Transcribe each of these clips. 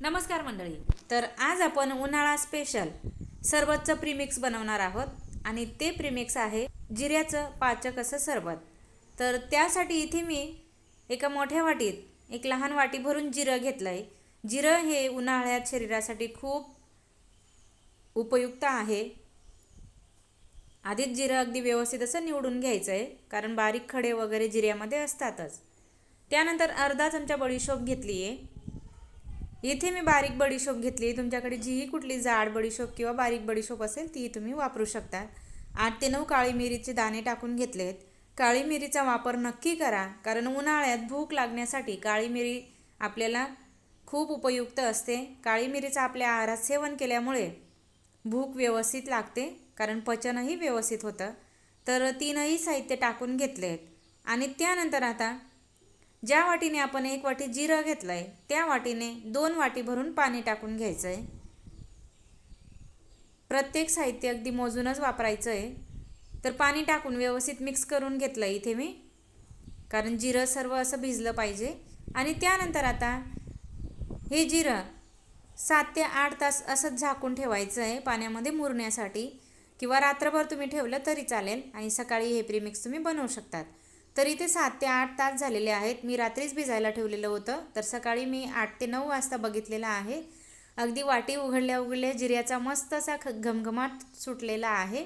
नमस्कार मंडळी. तर आज आपण उन्हाळा स्पेशल सरबतचं प्रीमिक्स बनवणार आहोत. आणि ते प्रीमिक्स आहे जिऱ्याचं पाचक असं सरबत. तर त्यासाठी इथे मी एका मोठ्या वाटीत एक लहान वाटी भरून जिरं घेतलं आहे जिरं हे उन्हाळ्यात शरीरासाठी खूप उपयुक्त आहे. आधीच जिरं अगदी व्यवस्थित असं निवडून घ्यायचं आहे कारण बारीक खडे वगैरे जिऱ्यामध्ये असतातच. त्यानंतर अर्धा चमचा बडीशोप घेतली आहे इथे मी बारीक बडीशोप घेतली. तुमच्याकडे जीही कुठली जाड बडीशोप किंवा बारीक बडीशोप असेल ती तुम्ही वापरू शकता. आठ ते नऊ काळी मिरीचे दाणे टाकून घेतलेत. काळी मिरीचा वापर नक्की करा कारण उन्हाळ्यात भूक लागण्यासाठी काळी मिरी आपल्याला खूप उपयुक्त असते. काळी मिरीचा आपल्या आहारात सेवन केल्यामुळे भूक व्यवस्थित लागते कारण पचनही व्यवस्थित होतं. तर तीनही साहित्य टाकून घेतले आहेत आणि त्यानंतर आता ज्या वाटीने आपण एक वाटी जिरं घेतलं आहे त्या वाटीने दोन वाटी भरून पाणी टाकून घ्यायचं आहे प्रत्येक साहित्य अगदी मोजूनच वापरायचं आहे तर पाणी टाकून व्यवस्थित मिक्स करून घेतलं आहे इथे मी. कारण जिरं सर्व असं भिजलं पाहिजे. आणि त्यानंतर आता हे जिरं सात ते आठ तास असंच झाकून ठेवायचं आहे पाण्यामध्ये मुरण्यासाठी. किंवा रात्रभर तुम्ही ठेवलं तरी चालेल आणि सकाळी हे प्रीमिक्स तुम्ही बनवू शकतात. तर इथे सात ते आठ तास झालेले आहेत. मी रात्रीच भिजायला ठेवलेलं होतं. तर सकाळी मी आठ ते नऊ वाजता बघितलेलं आहे. अगदी वाटी उघडल्या उघडल्या जिऱ्याचा मस्त असा ख घमघमाट सुटलेला आहे.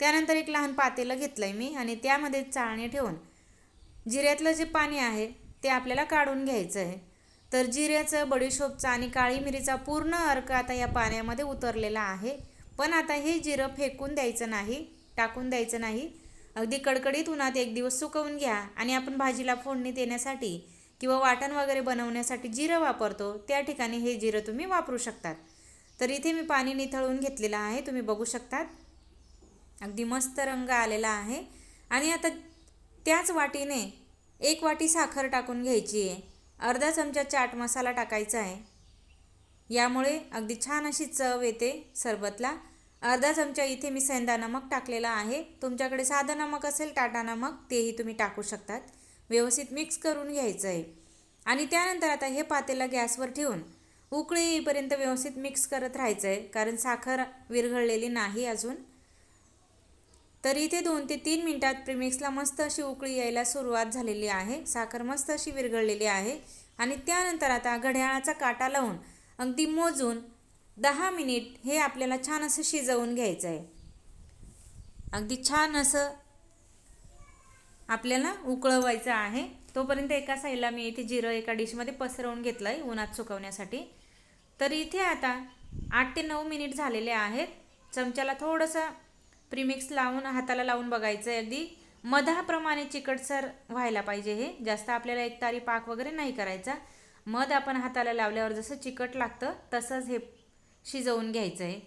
त्यानंतर एक लहान पातेलं घेतलं आहे मी आणि त्यामध्ये चाळणी ठेवून जिऱ्यातलं जे पाणी आहे ते आपल्याला काढून घ्यायचं आहे. तर जिऱ्याचं बडीशोपचा आणि काळी मिरीचा पूर्ण अर्क आता या पाण्यामध्ये उतरलेला आहे. पण आता हे जिरं फेकून द्यायचं नाही टाकून द्यायचं नाही. अगदी कडकडीत उन्हात एक दिवस सुकवून घ्या आणि आपण भाजीला फोडणी देण्यासाठी किंवा वाटण वगैरे बनवण्यासाठी जिरं वापरतो त्या ठिकाणी हे जिरं तुम्ही वापरू शकतात. तर इथे मी पाणी निथळून घेतलेलं आहे तुम्ही बघू शकतात. अगदी मस्त रंग आलेला आहे. आणि आता त्याच वाटीने एक वाटी साखर टाकून घ्यायची आहे. अर्धा चमचा चाट मसाला टाकायचा आहे. यामुळे अगदी छान अशी चव येते सरबतला. अर्धा चमचा इथे मी सेंदा नमक टाकलेला आहे. तुमच्याकडे साधं नमक असेल टाटा नमक तेही तुम्ही टाकू शकतात. व्यवस्थित मिक्स करून घ्यायचं आहे आणि त्यानंतर आता हे पातेला गॅसवर ठेवून उकळी येईपर्यंत व्यवस्थित मिक्स करत राहायचं आहे कारण साखर विरघळलेली नाही अजून. तर इथे दोन ते तीन मिनटात प्रीमिक्सला मस्त अशी उकळी यायला सुरुवात झालेली आहे. साखर मस्त अशी विरघळलेली आहे. आणि त्यानंतर आता घड्याळाचा काटा लावून अगदी मोजून दहा मिनिट हे आपल्याला छान असं शिजवून घ्यायचं आहे अगदी छान असं आपल्याला उकळवायचं आहे. तोपर्यंत एका साईडला मी इथे जिरं एका डिशमध्ये पसरवून घेतलं आहे उन्हात सुकवण्यासाठी. तर इथे आता आठ ते नऊ मिनिट झालेले आहेत. चमच्याला थोडंसं प्रीमिक्स लावून हाताला लावून बघायचं आहे अगदी. मधाप्रमाणे चिकटसर व्हायला पाहिजे हे. जास्त आपल्याला एक तारी पाक वगैरे नाही करायचा. मध आपण हाताला लावल्यावर जसं चिकट लागतं तसंच हे शिजवून घ्यायचं आहे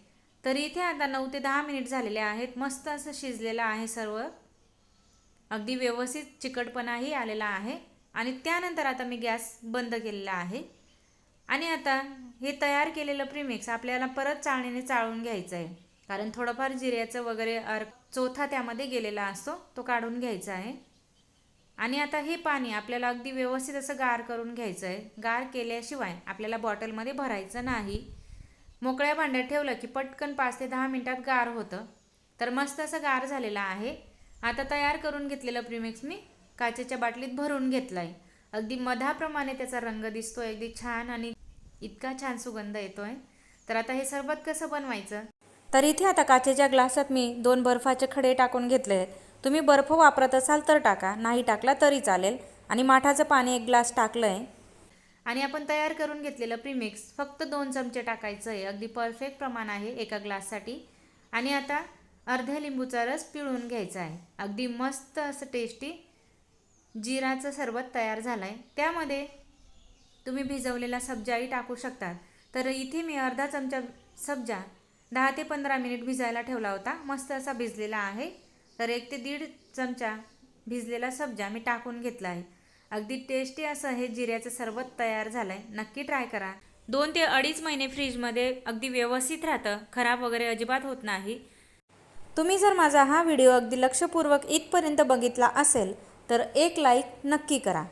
तर इथे आता नऊ ते दहा मिनिट झालेले आहेत. मस्त असं शिजलेलं आहे सर्व. अगदी व्यवस्थित चिकटपणाही आलेला आहे. आणि त्यानंतर आता मी गॅस बंद केलेला आहे. आणि आता हे तयार केलेलं प्रीमिक्स आपल्याला परत चाळणीने चाळून घ्यायचं आहे कारण थोडंफार जिऱ्याचं वगैरे अर्क चोथा त्यामध्ये गेलेला असतो तो काढून घ्यायचा आहे. आणि आता हे पाणी आपल्याला अगदी व्यवस्थित असं गार करून घ्यायचं आहे गार केल्याशिवाय आपल्याला बॉटलमध्ये भरायचं नाही. मोकळ्या भांड्यात ठेवलं की पटकन पाच ते दहा मिनटात गार होतं. तर मस्त असं गार झालेलं आहे. आता तयार करून घेतलेलं प्रीमिक्स मी काचेच्या बाटलीत भरून घेतलं आहे अगदी मधाप्रमाणे त्याचा रंग दिसतो अगदी छान आणि इतका छान सुगंध येतो आहे तर आता हे सरबत कसं बनवायचं? तर इथे आता काचेच्या ग्लासात मी दोन बर्फाचे खडे टाकून घेतले. आहेत तुम्ही बर्फ वापरत असाल तर टाका नाही टाकला तरी चालेल. आणि माठाचं पाणी एक ग्लास टाकलं आहे आणि आपण तयार करून घेतलेलं प्रीमिक्स फक्त दोन चमचे टाकायचं आहे अगदी परफेक्ट प्रमाण आहे एका ग्लाससाठी आणि आता अर्ध्या लिंबूचा रस पिळून घ्यायचा आहे अगदी मस्त असं टेस्टी जिराचं सरबत तयार झालं आहे त्यामध्ये तुम्ही भिजवलेला सब्जाही टाकू शकतात. तर इथे मी अर्धा चमचा सब्जा दहा ते पंधरा मिनिट भिजायला ठेवला होता. मस्त असा भिजलेला आहे. तर एक ते दीड चमचा भिजलेला सब्जा मी टाकून घेतला आहे अगदी टेस्टी असं हे जिऱ्याचं सरबत तयार झालं आहे नक्की ट्राय करा. दोन ते अडीच महिने फ्रीजमध्ये अगदी व्यवस्थित राहतं. खराब वगैरे अजिबात होत नाही. तुम्ही जर माझा हा व्हिडिओ अगदी लक्षपूर्वक इथपर्यंत बघितला असेल तर एक लाईक नक्की करा.